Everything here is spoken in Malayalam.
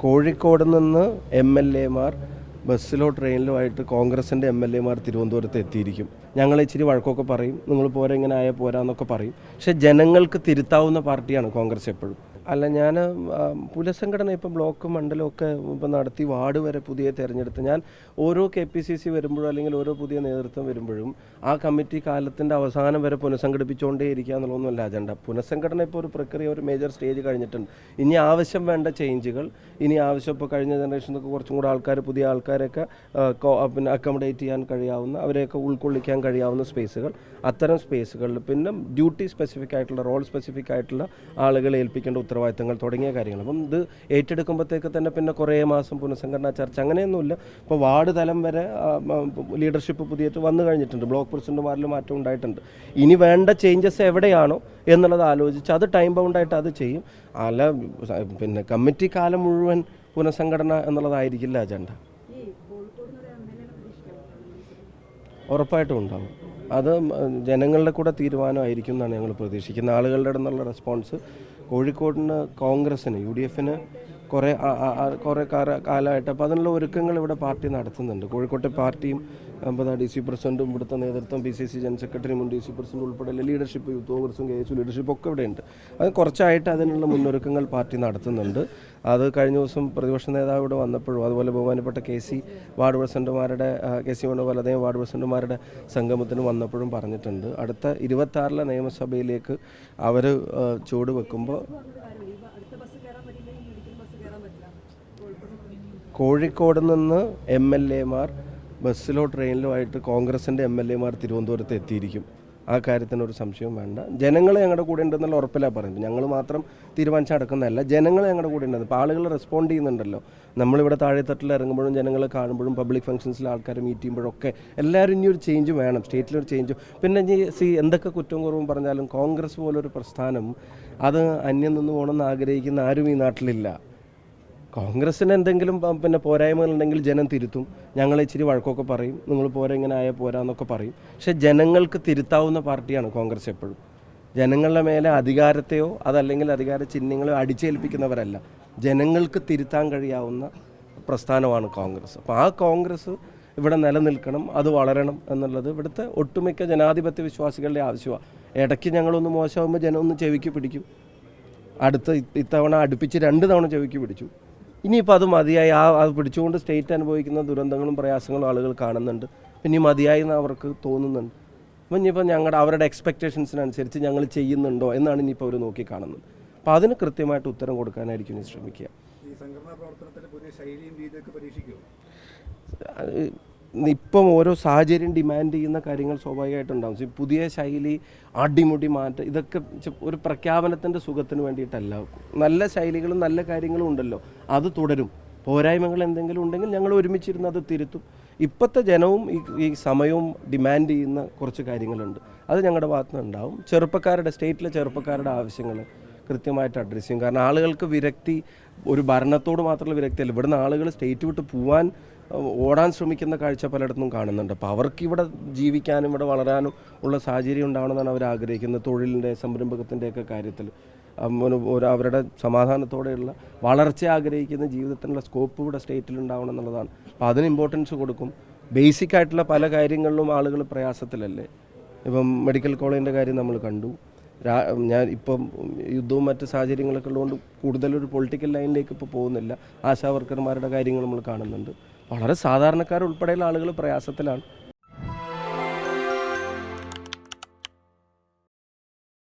കോഴിക്കോട് നിന്ന് എം എൽ എമാർ ബസ്സിലോ ട്രെയിനിലോ ആയിട്ട് കോൺഗ്രസിന്റെ എം എൽ എമാർ തിരുവനന്തപുരത്ത് എത്തിയിരിക്കും. ഞങ്ങൾ ഇച്ചിരി വഴക്കൊക്കെ പറയും. നിങ്ങൾ പോരെ ഇങ്ങനെ ആയാൽ പോരാന്നൊക്കെ പറയും. പക്ഷേ ജനങ്ങൾക്ക് തിരുത്താവുന്ന പാർട്ടിയാണ് കോൺഗ്രസ് എപ്പോഴും. അല്ല ഞാൻ പുനഃസംഘടന ഇപ്പം ബ്ലോക്ക് മണ്ഡലമൊക്കെ ഇപ്പം നടത്തി വാർഡ് വരെ പുതിയ തിരഞ്ഞെടുത്ത്. ഞാൻ ഓരോ കെ പി സി സി വരുമ്പോഴും അല്ലെങ്കിൽ ഓരോ പുതിയ നേതൃത്വം വരുമ്പോഴും ആ കമ്മിറ്റി കാലത്തിന്റെ അവസാനം വരെ പുനഃസംഘടിപ്പിച്ചുകൊണ്ടേ ഇരിക്കുക എന്നുള്ളതൊന്നുമല്ല അജണ്ട. പുനഃസംഘടന ഇപ്പോൾ ഒരു പ്രക്രിയ ഒരു മേജർ സ്റ്റേജ് കഴിഞ്ഞിട്ടുണ്ട്. ഇനി ആവശ്യം വേണ്ട ചേഞ്ചുകൾ ഇനി ആവശ്യം ഇപ്പോൾ കഴിഞ്ഞ ജനറേഷനൊക്കെ കുറച്ചും കൂടെ ആൾക്കാർ പുതിയ ആൾക്കാരൊക്കെ പിന്നെ അക്കോമഡേറ്റ് ചെയ്യാൻ കഴിയാവുന്ന അവരെയൊക്കെ ഉൾക്കൊള്ളിക്കാൻ കഴിയാവുന്ന സ്പേസുകൾ അത്തരം സ്പേസുകളിൽ പിന്നെ ഡ്യൂട്ടി സ്പെസിഫിക് ആയിട്ടുള്ള റോൾ സ്പെസിഫിക് ആയിട്ടുള്ള ആളുകളെ ഏൽപ്പിക്കേണ്ട ഉത്തരവാദിത്തങ്ങൾ തുടങ്ങിയ കാര്യങ്ങൾ. അപ്പം ഇത് ഏറ്റെടുക്കുമ്പോഴത്തേക്ക് തന്നെ പിന്നെ കുറേ മാസം പുനഃസംഘടനാ ചർച്ച അങ്ങനെയൊന്നുമില്ല. ഇപ്പോൾ വാർഡ് തലം വരെ ലീഡർഷിപ്പ് പുതിയത് വന്നു കഴിഞ്ഞിട്ടുണ്ട്. ബ്ലോക്ക് പ്രസിഡന്റുമാരിൽ മാറ്റം ഉണ്ടായിട്ടുണ്ട്. ഇനി വേണ്ട ചേഞ്ചസ് എവിടെയാണോ എന്നുള്ളത് ആലോചിച്ച് അത് ടൈം ബൗണ്ടായിട്ട് അത് ചെയ്യും. അല്ല പിന്നെ കമ്മിറ്റി കാലം മുഴുവൻ പുനഃസംഘടന എന്നുള്ളതായിരിക്കില്ല അജണ്ട. ഉറപ്പായിട്ടും ഉണ്ടാവും. അത് ജനങ്ങളുടെ കൂടെ തീരുമാനമായിരിക്കും എന്നാണ് ഞങ്ങൾ പ്രതീക്ഷിക്കുന്നത്. ആളുകളുടെ നിന്നുള്ള റെസ്പോൺസ് കോഴിക്കോടിന് കോൺഗ്രസ്സിന് യു ഡി എഫിന് കുറേ കുറെ കാലമായിട്ട്. അപ്പോൾ അതിനുള്ള ഒരുക്കങ്ങൾ ഇവിടെ പാർട്ടി നടത്തുന്നുണ്ട്. കോഴിക്കോട്ടെ പാർട്ടിയും അമ്പത് ഡി സി പ്രസിഡന്റും ഇവിടുത്തെ നേതൃത്വം പി സി സി ജനറൽ സെക്രട്ടറിയും മുൻ ഡി സി പ്രസിഡന്റ് ഉൾപ്പെടെ ലീഡർഷിപ്പ് യൂത്ത് കോൺഗ്രസും കെ എസ് ലീഡർഷിപ്പ് ഒക്കെ ഇവിടെയുണ്ട് അത് കുറച്ചായിട്ട് അതിനുള്ള മുന്നൊരുക്കങ്ങൾ പാർട്ടി നടത്തുന്നുണ്ട്. അത് കഴിഞ്ഞ ദിവസം പ്രതിപക്ഷ നേതാവ് ഇവിടെ വന്നപ്പോഴും അതുപോലെ ബഹുമാനപ്പെട്ട കെ സി വാർഡ് പ്രസിഡന്റുമാരുടെ കെ സി വേണുപോലെ അദ്ദേഹം വാർഡ് പ്രസിഡന്റുമാരുടെ സംഗമത്തിന് വന്നപ്പോഴും പറഞ്ഞിട്ടുണ്ട്. അടുത്ത ഇരുപത്താറിലെ നിയമസഭയിലേക്ക് അവർ ചുവട് വെക്കുമ്പോൾ കോഴിക്കോട് നിന്ന് എം എൽ എമാർ ബസ്സിലോ ട്രെയിനിലോ ആയിട്ട് കോൺഗ്രസിന്റെ എം എൽ എമാർ തിരുവനന്തപുരത്ത് എത്തിയിരിക്കും. ആ കാര്യത്തിന് ഒരു സംശയവും വേണ്ട. ജനങ്ങൾ ഞങ്ങളുടെ കൂടെ ഉണ്ടെന്നുള്ള ഉറപ്പിലാണ് പറയുന്നത്. ഞങ്ങൾ മാത്രം തീരുമാനിച്ച് നടക്കുന്നതല്ല ജനങ്ങൾ ഞങ്ങളുടെ കൂടെ ഉണ്ടെന്ന്. ഇപ്പോൾ ആളുകൾ റെസ്പോണ്ട് ചെയ്യുന്നുണ്ടല്ലോ. നമ്മളിവിടെ താഴെത്തട്ടിൽ ഇറങ്ങുമ്പോഴും ജനങ്ങളെ കാണുമ്പോഴും പബ്ലിക് ഫംഗ്ഷൻസിൽ ആൾക്കാരെ മീറ്റ് ചെയ്യുമ്പോഴൊക്കെ എല്ലാവരും ഇനി ഒരു ചേഞ്ച് വേണം. സ്റ്റേറ്റിലൊരു ചേഞ്ച് പിന്നെ ഇനി സി എന്തൊക്കെ കുറ്റവും കുറവും പറഞ്ഞാലും കോൺഗ്രസ് പോലൊരു പ്രസ്ഥാനം അത് അന്യം നിന്ന് പോകണമെന്ന് ആഗ്രഹിക്കുന്ന ആരും ഈ നാട്ടിലില്ല. കോൺഗ്രസ്സിന് എന്തെങ്കിലും പിന്നെ പോരായ്മകളുണ്ടെങ്കിൽ ജനം തിരുത്തും. ഞങ്ങൾ ഇച്ചിരി വഴക്കൊക്കെ പറയും. നിങ്ങൾ പോരാ ഇങ്ങനെ ആയാൽ പോരാന്നൊക്കെ പറയും. പക്ഷെ ജനങ്ങൾക്ക് തിരുത്താവുന്ന പാർട്ടിയാണ് കോൺഗ്രസ് എപ്പോഴും. ജനങ്ങളുടെ മേലെ അധികാരത്തെയോ അതല്ലെങ്കിൽ അധികാര ചിഹ്നങ്ങളെയോ അടിച്ചേൽപ്പിക്കുന്നവരല്ല. ജനങ്ങൾക്ക് തിരുത്താൻ കഴിയാവുന്ന പ്രസ്ഥാനമാണ് കോൺഗ്രസ്. അപ്പോൾ ആ കോൺഗ്രസ് ഇവിടെ നിലനിൽക്കണം അത് വളരണം എന്നുള്ളത് ഇവിടുത്തെ ഒട്ടുമിക്ക ജനാധിപത്യ വിശ്വാസികളുടെ ആവശ്യമാണ് ഇടയ്ക്ക് ഞങ്ങളൊന്ന് മോശമാകുമ്പോൾ ജനം ഒന്ന് ചെവിക്ക് പിടിക്കും. അടുത്ത ഇത്തവണ അടുപ്പിച്ച് രണ്ട് തവണ ചെവിക്ക് പിടിച്ചു. ഇനിയിപ്പോൾ അത് മതിയായി. ആ അത് പിടിച്ചുകൊണ്ട് സ്റ്റേറ്റ് അനുഭവിക്കുന്ന ദുരന്തങ്ങളും പ്രയാസങ്ങളും ആളുകൾ കാണുന്നുണ്ട്. ഇനി മതിയായി എന്ന് അവർക്ക് തോന്നുന്നുണ്ട്. അപ്പം ഇനിയിപ്പോൾ ഞങ്ങളുടെ അവരുടെ എക്സ്പെക്റ്റേഷൻസിനനുസരിച്ച് ഞങ്ങൾ ചെയ്യുന്നുണ്ടോ എന്നാണ് ഇനിയിപ്പോൾ അവർ നോക്കി കാണുന്നത് അപ്പോൾ അതിന് കൃത്യമായിട്ട് ഉത്തരം കൊടുക്കാനായിരിക്കും ഇനി ശ്രമിക്കുക. ഇപ്പം ഓരോ സാഹചര്യം ഡിമാൻഡ് ചെയ്യുന്ന കാര്യങ്ങൾ സ്വാഭാവികമായിട്ടുണ്ടാകും പുതിയ ശൈലി അടിമുടി മാറ്റം ഇതൊക്കെ ഒരു പ്രഖ്യാപനത്തിന്റെ സുഖത്തിന് വേണ്ടിയിട്ടല്ല. നല്ല ശൈലികളും നല്ല കാര്യങ്ങളും ഉണ്ടല്ലോ. അത് തുടരും. പോരായ്മകൾ എന്തെങ്കിലും ഉണ്ടെങ്കിൽ ഞങ്ങൾ ഒരുമിച്ചിരുന്ന് അത് തിരുത്തും. ഇപ്പോഴത്തെ ജനവും ഈ ഈ സമയവും ഡിമാൻഡ് ചെയ്യുന്ന കുറച്ച് കാര്യങ്ങളുണ്ട്. അത് ഞങ്ങളുടെ ഭാഗത്തുനിന്നുണ്ടാവും ചെറുപ്പക്കാരുടെ സ്റ്റേറ്റിലെ ചെറുപ്പക്കാരുടെ ആവശ്യങ്ങൾ. കൃത്യമായിട്ട് അഡ്രസ്സ് ചെയ്യും. കാരണം ആളുകൾക്ക് വിരക്തി ഒരു ഭരണത്തോട് മാത്രമുള്ള വിരക്തിയല്ല. ഇവിടുന്ന് ആളുകൾ സ്റ്റേറ്റ് വിട്ട് പോവാൻ ഓടാൻ ശ്രമിക്കുന്ന കാഴ്ച പലയിടത്തും കാണുന്നുണ്ട്. അപ്പോൾ അവർക്ക് ഇവിടെ ജീവിക്കാനും ഇവിടെ വളരാനും ഉള്ള സാഹചര്യം ഉണ്ടാവണമെന്നാണ് അവർ ആഗ്രഹിക്കുന്നത്. തൊഴിലിന്റെ സംരംഭകത്തിന്റെയൊക്കെ കാര്യത്തിൽ. അവരുടെ സമാധാനത്തോടെയുള്ള വളർച്ച ആഗ്രഹിക്കുന്ന ജീവിതത്തിനുള്ള സ്കോപ്പ് ഇവിടെ സ്റ്റേറ്റിൽ ഉണ്ടാവണം എന്നുള്ളതാണ്. അപ്പോൾ അതിന് ഇമ്പോർട്ടൻസ് കൊടുക്കും. ബേസിക് ആയിട്ടുള്ള പല കാര്യങ്ങളിലും ആളുകൾ പ്രയാസത്തിലല്ലേ? ഇപ്പം മെഡിക്കൽ കോളേജിന്റെ കാര്യം നമ്മൾ കണ്ടു. ഞാൻ ഇപ്പം യുദ്ധവും മറ്റ് സാഹചര്യങ്ങളൊക്കെ ഉള്ളതുകൊണ്ട് കൂടുതലൊരു പൊളിറ്റിക്കൽ ലൈനിലേക്ക് ഇപ്പോൾ പോകുന്നില്ല. ആശാ വർക്കർമാരുടെ കാര്യങ്ങൾ നമ്മൾ കാണുന്നുണ്ട്. വളരെ സാധാരണക്കാരുൾപ്പെടെയുള്ള ആളുകൾ പ്രയാസത്തിലാണ്.